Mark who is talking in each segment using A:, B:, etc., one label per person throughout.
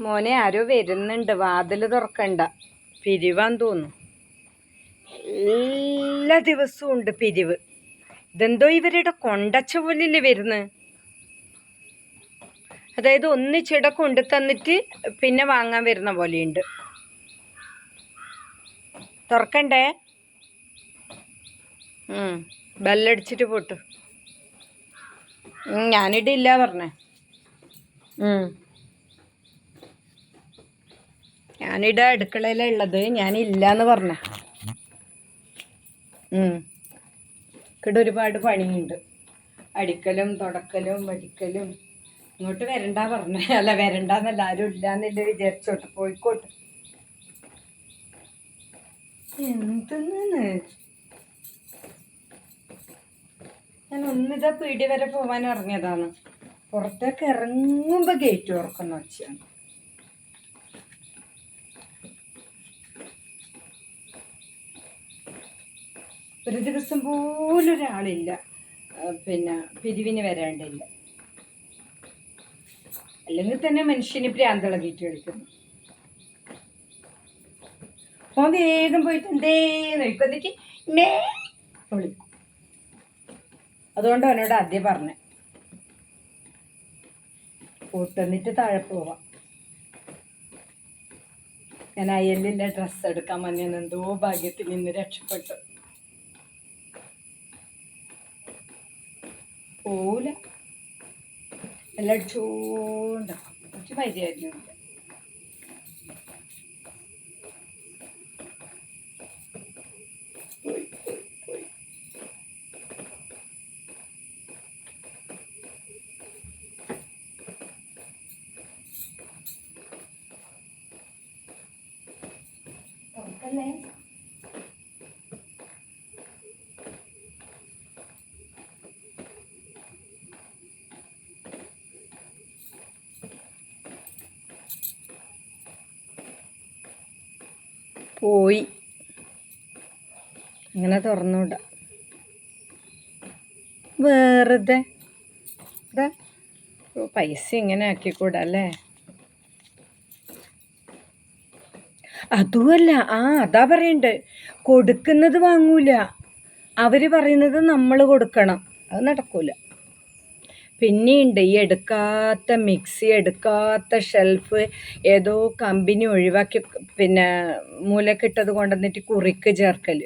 A: മോനെ ആരോ വരുന്നുണ്ട്. വാതിൽ തുറക്കണ്ട. പിരിവാൻ തോന്നുന്നു. എല്ലാ ദിവസവും ഉണ്ട് പിരിവ്. ഇതെന്തോ ഇവരുടെ കൊണ്ടച്ച പോലില്ലേ വരുന്നത് അതായത് ഒന്നിച്ചിട കൊണ്ടു തന്നിട്ട് പിന്നെ വാങ്ങാൻ വരുന്ന പോലെയുണ്ട്. തുറക്കണ്ടേ? ബെല്ലടിച്ചിട്ട് പോട്ടു. ഞാനിടില്ല പറഞ്ഞേ. ഞാനിവിടെ അടുക്കളയിലാണ് ഉള്ളത്. ഞാനില്ലാന്ന് പറഞ്ഞ. ഇവിടെ ഒരുപാട് പണിയുണ്ട്. അടിക്കലും തുടക്കലും വടിക്കലും ഇങ്ങോട്ട് വരണ്ട പറഞ്ഞ. അല്ല വരണ്ടെന്നല്ല. ആരും ഇല്ലാന്നില്ല വിചാരിച്ചോട്ട് പോയിക്കോട്ട്. എന്തെന്ന് ഞാൻ ഒന്നിതാ പീടി വരെ പോവാൻ ഇറങ്ങിയതാണ്. പുറത്തേക്ക് ഇറങ്ങുമ്പോ ഗേറ്റ് തുറക്കുന്ന ഒച്ചയാണ്. ഒരു ദിവസം പോലും ഒരാളില്ല പിന്നെ പിരിവിന് വരാണ്ടില്ല. അല്ലെങ്കിൽ തന്നെ മനുഷ്യന് പ്രാന്തളകിട്ട് കളിക്കുന്നു ഓൻ വേഗം പോയിട്ട് എന്തേ നോക്കുമ്പോഴത്തേക്ക് നേ അതുകൊണ്ട് അവനോട് ആദ്യം പറഞ്ഞ. കൂട്ടന്നിട്ട് താഴെ പോവാം. ഞാൻ അയലിന്റെ ഡ്രസ്സ് എടുക്കാൻ വന്നിരുന്നു എന്തോ ഭാഗ്യത്തിൽ നിന്ന് രക്ഷപ്പെട്ടു. പോല എല്ലാം അടിച്ചോണ്ട കുറച്ച് പരിചയമായിരുന്നു തുറക്കല്ലേ പോയി. ഇങ്ങനെ തുറന്നുവിട വേറെ പൈസ ഇങ്ങനെ ആക്കിക്കൂടാ അല്ലേ അതുമല്ല ആ അതാ പറയണ്ട്. കൊടുക്കുന്നത് വാങ്ങൂല. അവർ പറയുന്നത് നമ്മൾ കൊടുക്കണം. അത് നടക്കൂല. പിന്നെയുണ്ട് ഈ എടുക്കാത്ത മിക്സി എടുക്കാത്ത ഷെൽഫ് ഏതോ കമ്പനി ഒഴിവാക്കി പിന്നെ മൂലക്കിട്ടത് കൊണ്ടുവന്നിട്ട് കുറിക്ക് ചേർക്കൽ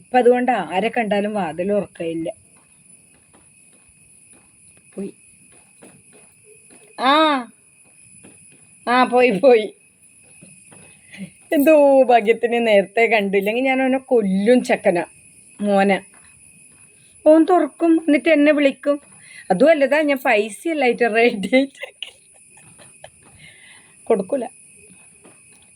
A: ഇപ്പം അതുകൊണ്ട് ആരെ കണ്ടാലും വാതിൽ ഉറക്കയില്ല പോയി. ആ ആ പോയി പോയി. എന്തോ ഭാഗ്യത്തിന് നേരത്തെ കണ്ടില്ലെങ്കിൽ ഞാൻ അവനെ കൊല്ലും ചക്കന മോനെ. ഓൻ തുറക്കും എന്നിട്ട് എന്നെ വിളിക്കും. അതുമല്ലതാ ഞാൻ പൈസ അല്ലായിട്ട് റെഡി കൊടുക്കൂല.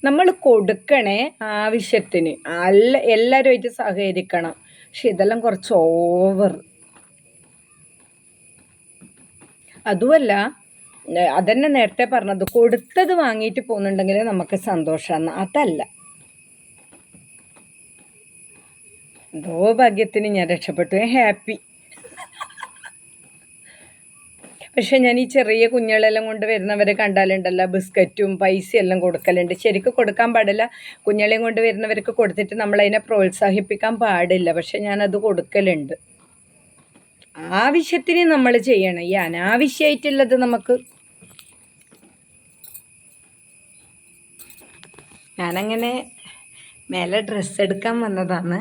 A: നമ്മൾ കൊടുക്കണേ ആവശ്യത്തിന്. അല്ല എല്ലാവരുമായിട്ട് സഹകരിക്കണം. പക്ഷെ ഇതെല്ലാം കുറച്ച് ഓവർ അതുമല്ല അതന്നെ നേരത്തെ പറഞ്ഞത്. കൊടുത്തത് വാങ്ങിയിട്ട് പോകുന്നുണ്ടെങ്കിൽ നമുക്ക് സന്തോഷമാണ് അതല്ല. എന്തോ ഭാഗ്യത്തിന് ഞാൻ രക്ഷപ്പെട്ടു. ഹാപ്പി പക്ഷെ ഞാൻ ഈ ചെറിയ കുഞ്ഞുങ്ങളെല്ലാം കൊണ്ട് വരുന്നവരെ കണ്ടാലുണ്ടല്ലോ ബിസ്ക്കറ്റും പൈസയും എല്ലാം കൊടുക്കലുണ്ട്. ശരിക്കും കൊടുക്കാൻ പാടില്ല. കുഞ്ഞുങ്ങളെയും കൊണ്ട് വരുന്നവർക്ക് കൊടുത്തിട്ട് നമ്മളതിനെ പ്രോത്സാഹിപ്പിക്കാൻ പാടില്ല. പക്ഷെ ഞാനത് കൊടുക്കലുണ്ട്. ആവശ്യത്തിന് നമ്മൾ ചെയ്യണം. ഈ അനാവശ്യമായിട്ടുള്ളത് നമുക്ക് ഞാനങ്ങനെ മേലെ ഡ്രസ്സ് എടുക്കാൻ വന്നതാണ്.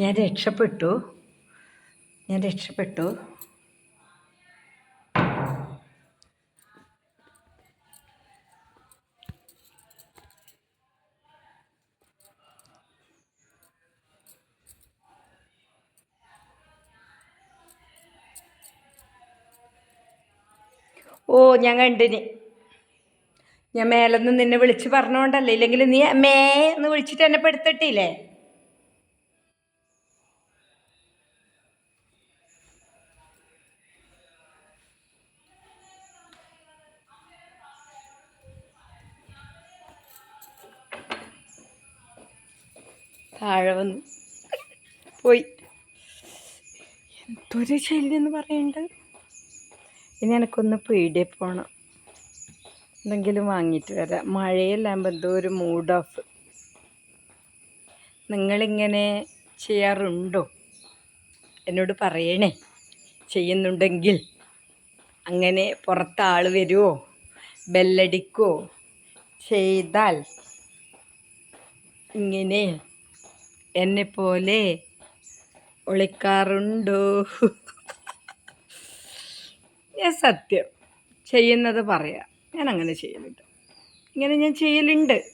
A: ഞാൻ രക്ഷപ്പെട്ടു. ഞാൻ രക്ഷപ്പെട്ടു. ഓ ഞാൻ കണ്ടിന് ഞാൻ മേലൊന്ന് നിന്നെ വിളിച്ച് പറഞ്ഞോണ്ടല്ലേ? ഇല്ലെങ്കിൽ നീ മേ എന്ന് വിളിച്ചിട്ട് എന്നെ പെടുത്തിട്ടില്ലേ? താഴെ വന്നു. പോയി. എന്തൊരു ശല്യം എന്ന് പറയണ്ട്? ഇനി എനിക്കൊന്ന് പീടിയ പോണം. എന്തെങ്കിലും വാങ്ങിയിട്ട് വരാം. മഴയില്ലാകുമ്പോൾ എന്തോ ഒരു മൂഡ് ഓഫ് നിങ്ങളിങ്ങനെ ചെയ്യാറുണ്ടോ? എന്നോട് പറയണേ. ചെയ്യുന്നുണ്ടെങ്കിൽ അങ്ങനെ പുറത്ത് ആൾ വരുമോ ബെല്ലടിക്കോ? ചെയ്താൽ ഇങ്ങനെ എന്നെപ്പോലെ ഒളിക്കാറുണ്ടോ? ഞാൻ സത്യം ചെയ്യുന്നത് പറയാം. ഞാൻ അങ്ങനെ ചെയ്യലുണ്ട് ഇങ്ങനെ ഞാൻ ചെയ്യലുണ്ട്.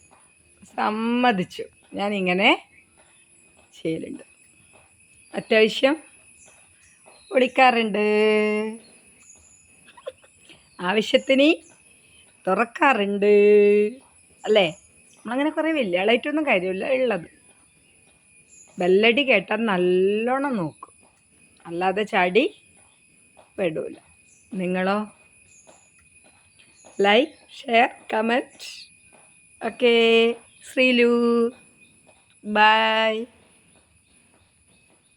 A: സമ്മതിച്ചു. ഞാൻ ഇങ്ങനെ ചെയ്യലുണ്ട്. അത്യാവശ്യം ഒളിക്കാറുണ്ട് ആവശ്യത്തിന് തുറക്കാറുണ്ട്. അല്ലേ? നമ്മളങ്ങനെ കുറേ വലിയ ആളായിട്ടൊന്നും കാര്യമില്ല. ഉള്ളത്. ബെല്ലടി കേട്ടാൽ നല്ലോണം നോക്കും. അല്ലാതെ ചാടി പെടൂല. നിങ്ങളോ? Like share comment okay Sreelu bye